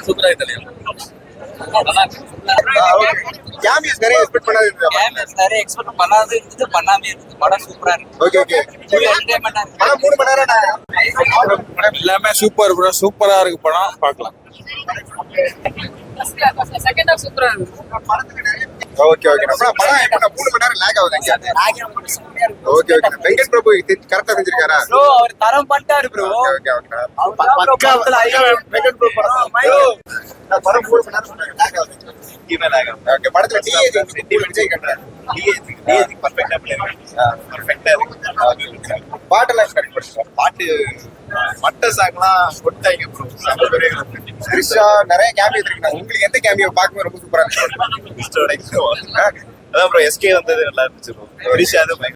சூப்பரா இருக்கு கேமியஸ் நிறைய எக்ஸ்பெக்ட் பண்ணாது நிறைய எக்ஸ்பெக்ட் பண்ணாது இருந்தது பண்ணாம இருந்தது படம் சூப்பரா இருக்கு ஓகே ஓகே படம். மூணு மணி நேரம் எல்லாமே சூப்பர் ப்ரோ சூப்பரா இருக்கு படம் பார்க்கலாம் செகண்ட் ஹாஃப் சூப்பரா இருக்கு. ஓகே ஓகே அப்புறம் படம் எப்ப மூணு மணி நேரம் லேக் ஆகுது ஓகே ஓகே வெங்கட் பிரபு கரெக்டா செஞ்சிருக்காரா ப்ரோ அவர் தரம் பண்ணிட்டாரு bro okay okay okay Venkat Prabhu படம் நான் படம் மூணு மணி நேரம் லேக் ஆகுது. ஓகே படத்துல ரெண்டு விஜய் கட்டுறாரு பாட்டெல்லாம் கரெக்ட் பண்ணுங்க பாட்டு மட்ட சாங்லாம் கொட்டாங்க ப்ரோ செம்ம பெரிய த்ரிஷா நிறைய கேமியோ இருக்கு உங்களுக்கு எந்த கேமியோ பார்க்கும்போது ரொம்ப சூப்பராக இருந்துச்சு? அதான் ப்ரோ எஸ்கே வந்தது நல்லா இருந்துச்சு ப்ரோ த்ரிஷா அது